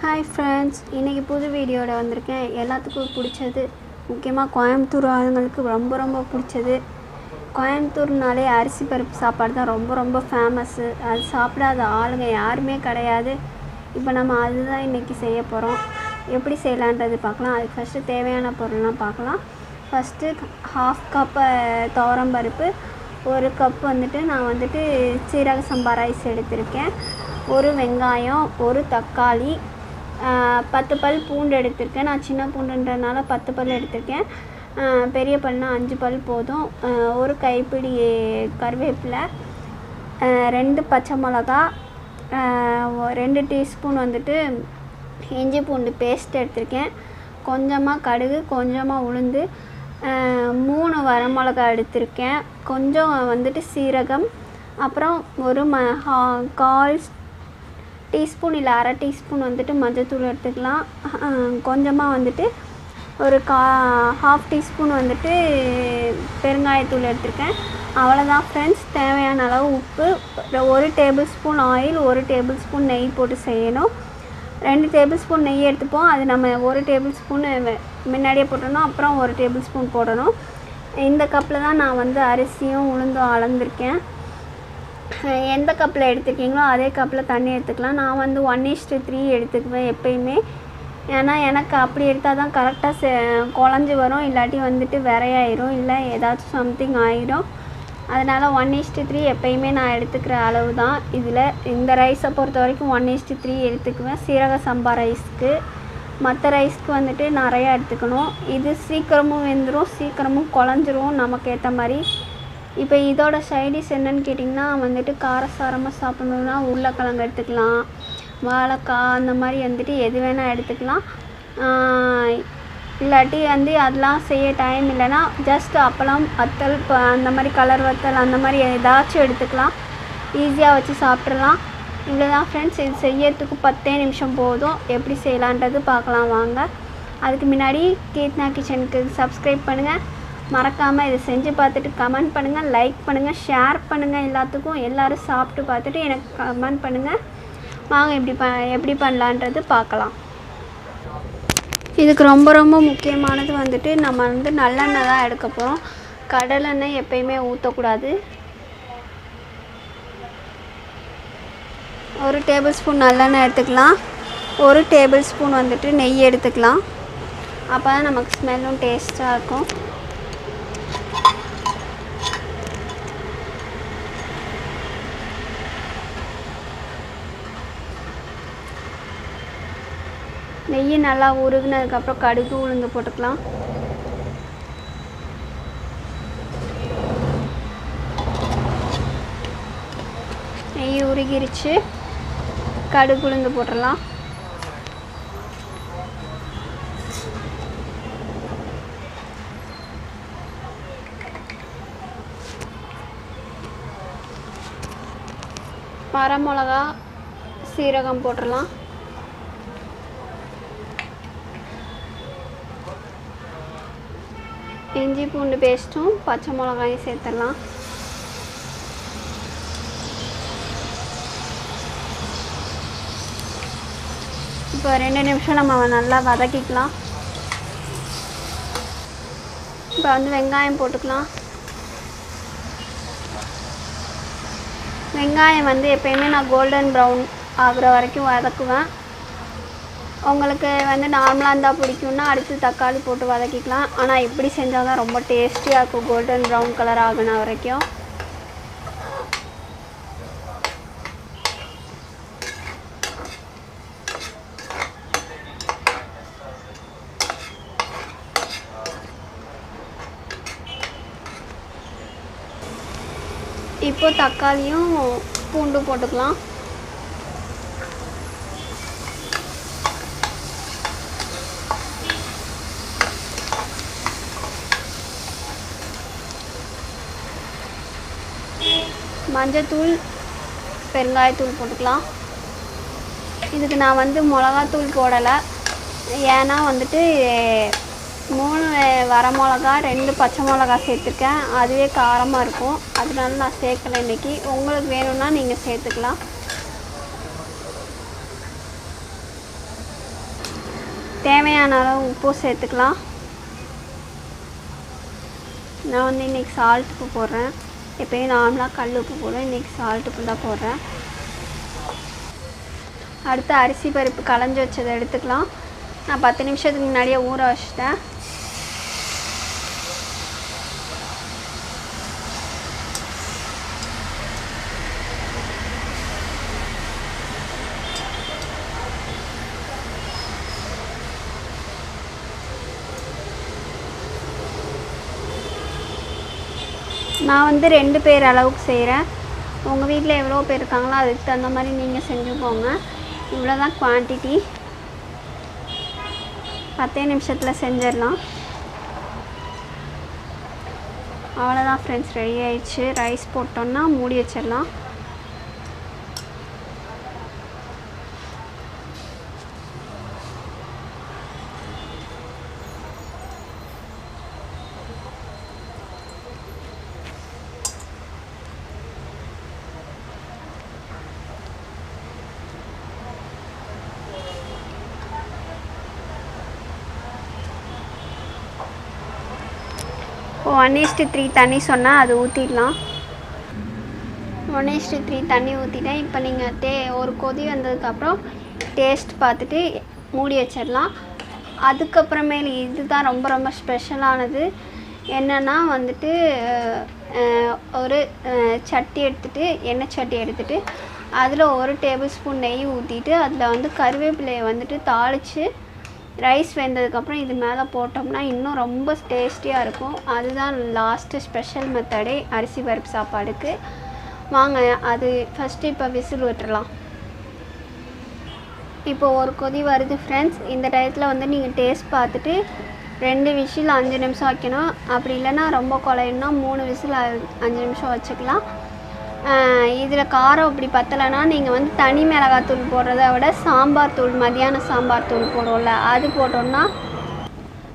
Hi friends இன்றைக்கி புது வீடியோவில் வந்திருக்கேன். எல்லாத்துக்கும் பிடிச்சது. முக்கியமாக கோயம்புத்தூர் ஆளுங்களுக்கு ரொம்ப ரொம்ப பிடிச்சது. கோயம்புத்தூர்னாலே அரிசி பருப்பு சாப்பாடு தான் ரொம்ப ரொம்ப ஃபேமஸ்ஸு அது சாப்பிடாத ஆளுங்க யாருமே கிடையாது. இப்போ நம்ம அதுதான் இன்றைக்கி செய்ய போகிறோம் எப்படி செய்யலான்றது பார்க்கலாம். அதுக்கு ஃபஸ்ட்டு தேவையான பொருள்லாம் பார்க்கலாம். ஃபஸ்ட்டு ஹாஃப் கப்பு துவரம் பருப்பு ஒரு கப் வந்துட்டு நான் வந்துட்டு சீரக சம்பா ரைஸ் எடுத்திருக்கேன். ஒரு வெங்காயம் ஒரு தக்காளி பத்து பல் பூண்டு எடுத்திருக்கேன். நான் சின்ன பூண்டுன்றதுனால பத்து பல் எடுத்திருக்கேன். பெரிய பல்னால் அஞ்சு பல் போதும். ஒரு கைப்பிடி கருவேப்பிலை ரெண்டு பச்சை மிளகா ரெண்டு டீஸ்பூன் வந்துட்டு இஞ்சி பூண்டு பேஸ்ட் எடுத்திருக்கேன். கொஞ்சமாக கடுகு கொஞ்சமாக உளுந்து மூணு வரமிளகா எடுத்திருக்கேன். கொஞ்சம் வந்துட்டு சீரகம் அப்புறம் ஒரு ம ஹா- கால் டீஸ்பூன் இல்லை அரை டீஸ்பூன் வந்துட்டு மஞ்சத்தூள் எடுத்துக்கலாம். கொஞ்சமாக வந்துட்டு ஒரு கா ஹாஃப் டீஸ்பூன் வந்துட்டு பெருங்காயத்தூள் எடுத்திருக்கேன். அவ்வளோதான் ஃப்ரெண்ட்ஸ் தேவையான அளவு உப்பு ஒரு டேபிள் ஸ்பூன் ஆயில் ஒரு டேபிள் ஸ்பூன் நெய் போட்டு செய்யணும். ரெண்டு டேபிள் ஸ்பூன் நெய் எடுத்துப்போம். அது நம்ம ஒரு டேபிள் ஸ்பூன் முன்னாடியே போட்டணும் அப்புறம் ஒரு டேபிள் ஸ்பூன் போடணும். இந்த கப்பில் தான் நான் வந்து அரிசியும் உளுந்தும் அளந்திருக்கேன். எந்த கப்பில் எடுத்துருக்கீங்களோ அதே கப்பில் தண்ணி எடுத்துக்கலாம். நான் வந்து ஒன் இஸ்ட்டு த்ரீ எடுத்துக்குவேன் எப்பயுமே. ஏன்னா எனக்கு அப்படி எடுத்தால் தான் கரெக்டாக செ குழஞ்சி வரும். இல்லாட்டி வந்துட்டு விரையாயிரும். இல்லை ஏதாச்சும் சம்திங் ஆயிரும். அதனால் ஒன் இஸ்ட்டு த்ரீ எப்பயுமே நான் எடுத்துக்கிற அளவு தான். இதில் இந்த ரைஸை பொறுத்த வரைக்கும் ஒன் இஸ்ட்டு த்ரீ எடுத்துக்குவேன். சீரக சம்பா ரைஸ்க்கு மற்ற ரைஸ்க்கு வந்துட்டு நிறையா எடுத்துக்கணும். இது சீக்கிரமும் வெந்துடும் சீக்கிரமும் குழஞ்சிரும். நமக்கு ஏற்ற மாதிரி இப்போ இதோட சைடிஷ் என்னன்னு கேட்டிங்கன்னா வந்துட்டு காரசாரமாக சாப்பிட்ணுன்னா உருளைக்கிழங்கு எடுத்துக்கலாம். வாழைக்காய் அந்த மாதிரி வந்துட்டு எது வேணால் எடுத்துக்கலாம். இல்லாட்டி வந்து அதெல்லாம் செய்ய டைம் இல்லைன்னா ஜஸ்ட் அப்பளம் வத்தல் அந்த மாதிரி கலர் வத்தல் அந்த மாதிரி ஏதாச்சும் எடுத்துக்கலாம். ஈஸியாக வச்சு சாப்பிட்றலாம் இவ்வளோ தான் ஃப்ரெண்ட்ஸ் இது செய்யறதுக்கு பத்தே நிமிஷம் போதும். எப்படி செய்யலான்றது பார்க்கலாம் வாங்க. அதுக்கு முன்னாடி கீர்த்னா கிச்சனுக்கு சப்ஸ்கிரைப் பண்ணுங்கள் மறக்காமல் இதை செஞ்சு பார்த்துட்டு கமெண்ட் பண்ணுங்கள் லைக் பண்ணுங்கள் ஷேர் பண்ணுங்கள் எல்லாத்துக்கும். எல்லோரும் சாப்பிட்டு பார்த்துட்டு எனக்கு கமெண்ட் பண்ணுங்கள் வாங்க எப்படி ப எப்படி பண்ணலான்றது பார்க்கலாம். இதுக்கு ரொம்ப ரொம்ப முக்கியமானது வந்துட்டு நம்ம வந்து நல்லெண்ணெய் தான் எடுக்க போகிறோம் கடலெண்ணெய் எப்பயுமே ஊற்றக்கூடாது ஒரு டேபிள் ஸ்பூன் நல்லெண்ணெய் எடுத்துக்கலாம். ஒரு டேபிள் ஸ்பூன் வந்துட்டு நெய் எடுத்துக்கலாம். அப்போ தான் நமக்கு ஸ்மெல்லும் டேஸ்ட்டாக இருக்கும். நெய் நல்லா உருகுனதுக்கப்புறம் கடுகு உளுந்து போட்டுக்கலாம். நெய் உருகிருச்சு. கடுகு உளுந்து போட்டுடலாம். வரமிளகா சீரகம் போட்டுடலாம். இஞ்சி பூண்டு பேஸ்ட்டும் பச்சை மிளகாயும் சேர்த்துடலாம். இப்போ ரெண்டு நிமிஷம் நம்ம நல்லா வதக்கிக்கலாம். இப்போ வந்து வெங்காயம் போட்டுக்கலாம். வெங்காயம் வந்து எப்பயுமே நான் கோல்டன் ப்ரௌன் ஆகுற வரைக்கும் வதக்குவேன். உங்களுக்கு வந்து நார்மலாக இருந்தால் பிடிக்கும்னா அடுத்து தக்காளி போட்டு வதக்கிக்கலாம். ஆனால் இப்படி செஞ்சால் தான் ரொம்ப டேஸ்டியாக இருக்கும். கோல்டன் ப்ரௌன் கலர் ஆகின வரைக்கும். இப்போ தக்காளியும் பூண்டும் போட்டுக்கலாம். மஞ்சத்தூள் பெருங்காயத்தூள் போட்டுக்கலாம். இதுக்கு நான் வந்து மிளகாத்தூள் போடலை. ஏன்னா வந்துட்டு மூணு வர மிளகா ரெண்டு பச்சை மிளகா சேர்த்துருக்கேன். அதுவே காரமாக இருக்கும். அதனால நான் சேர்க்கலை இன்னைக்கு. உங்களுக்கு வேணும்னா நீங்கள் சேர்த்துக்கலாம். தேவையான அளவு உப்பு சேர்த்துக்கலாம். நான் வந்து இன்றைக்கி சால்ட் உப்பு போடுறேன். எப்பயும் நார்மலாக கல் உப்பு போடுவேன். இன்றைக்கி சால்ட் உப்பு தான் போடுறேன். அடுத்து அரிசி பருப்பு களைஞ்சி வச்சதை எடுத்துக்கலாம். நான் பத்து நிமிஷத்துக்கு முன்னாடியே ஊற வச்சிட்டேன். நான் வந்து ரெண்டு பேர் அளவுக்கு செய்கிறேன் உங்கள் வீட்டில் எவ்வளோ பேர் இருக்காங்களோ அதுக்கு தகுந்த மாதிரி நீங்கள் செஞ்சுக்கோங்க இவ்வளோ தான் குவான்டிட்டி பத்தே நிமிஷத்தில் செஞ்சிடலாம். அவ்வளோதான் ஃப்ரெண்ட்ஸ் ரெடி ஆயிடுச்சு. ரைஸ் போட்டோன்னா மூடி வச்சிடலாம். ஒன் ஈஸ்ட்டு த்ரீ தண்ணி சொன்னால் அது ஊற்றிடலாம் ஒன் ஈஸ்ட்டு த்ரீ தண்ணி ஊற்றிட்டேன் இப்போ நீங்கள் டே ஒரு கொதி வந்ததுக்கப்புறம் டேஸ்ட் பார்த்துட்டு மூடி வச்சிடலாம். அதுக்கப்புறமேலு இதுதான் ரொம்ப ரொம்ப ஸ்பெஷலானது என்னென்னா வந்துட்டு ஒரு சட்டி எடுத்துகிட்டு எண்ணெய் சட்டி எடுத்துகிட்டு அதில் ஒரு டேபிள் ஸ்பூன் நெய் ஊற்றிட்டு அதில் வந்து கருவேப்பிலையை வந்துட்டு தாளித்து ரைஸ் வெந்ததுக்கப்புறம் இது மேலே போட்டோம்னா இன்னும் ரொம்ப டேஸ்டியாக இருக்கும். அதுதான் லாஸ்ட்டு ஸ்பெஷல் மெத்தடே அரிசி பருப்பு சாப்பாடுக்கு. வாங்க அது ஃபஸ்ட்டு இப்போ விசில் விட்டுறலாம். இப்போ ஒரு கொதி வருது ஃப்ரெண்ட்ஸ் இந்த டயத்தில் வந்து நீங்கள் டேஸ்ட் பார்த்துட்டு ரெண்டு விசில் அஞ்சு நிமிஷம் வைக்கணும். அப்படி இல்லைன்னா ரொம்ப குழையணும்னா மூணு விசில் அஞ்சு நிமிஷம் வச்சுக்கலாம். இதில் காரம் அப்படி பத்தலைன்னா நீங்கள் வந்து தனி மிளகாத்தூள் போடுறத விட சாம்பார் தூள் மதியான சாம்பார் தூள் போடுவோம்ல அது போட்டோம்னா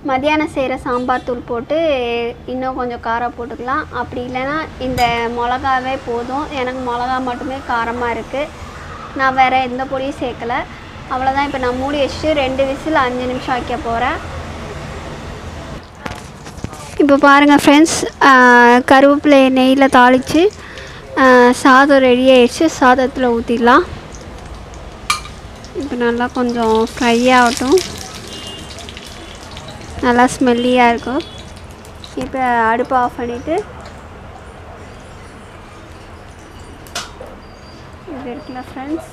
மதியானம் செய்கிற சாம்பார் தூள் போட்டு இன்னும் கொஞ்சம் காரம் போட்டுக்கலாம். அப்படி இல்லைன்னா இந்த மிளகாவே போதும். எனக்கு மிளகா மட்டுமே காரமாக இருக்குது நான் வேறு எந்த பொடியும் சேர்க்கலை. அவ்வளோதான் இப்போ நான் மூடி வச்சுட்டு ரெண்டு விசில் அஞ்சு நிமிஷம் வைக்க போகிறேன் இப்போ பாருங்கள் ஃப்ரெண்ட்ஸ் கருவேப்பிலை நெய்யில் தாளித்து சாதம் ரெடி ஆயிடுச்சு. சாதத்தில் ஊற்றிடலாம் இப்போ நல்லா கொஞ்சம் ஃப்ரை ஆகட்டும். நல்லா ஸ்மெல்லியாக இருக்கும். இப்போ அடுப்பை ஆஃப் பண்ணிவிட்டு இது இருக்குல்ல ஃப்ரெண்ட்ஸ்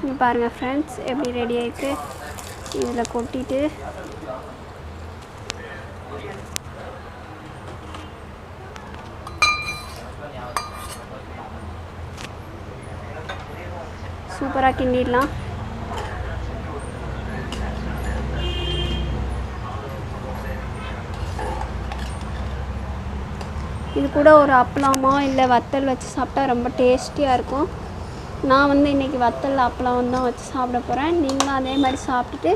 இங்கே பாருங்கள் ஃப்ரெண்ட்ஸ் எப்படி ரெடி ஆகிட்டு இதில் கொட்டிட்டு சூப்பராக கிண்டிடலாம். இது கூட ஒரு அப்பளமோ இல்லை வத்தல் வச்சு சாப்பிட்டா ரொம்ப டேஸ்டியாக இருக்கும். நான் வந்து இன்றைக்கி வத்தல் அப்பளம் தான் வச்சு சாப்பிட போகிறேன் நீங்களும் அதே மாதிரி சாப்பிட்டுட்டு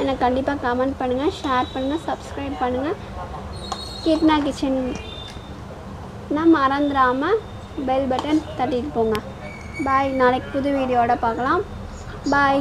எனக்கு கண்டிப்பாக கமெண்ட் பண்ணுங்கள் ஷேர் பண்ணுங்கள் சப்ஸ்கிரைப் பண்ணுங்கள் கிட்னா கிச்சன் நான் மறந்துடாமல் பெல் பட்டன் தட்டிட்டு போங்க. பாய் நாளைக்கு புது வீடியோட பார்க்கலாம். பாய்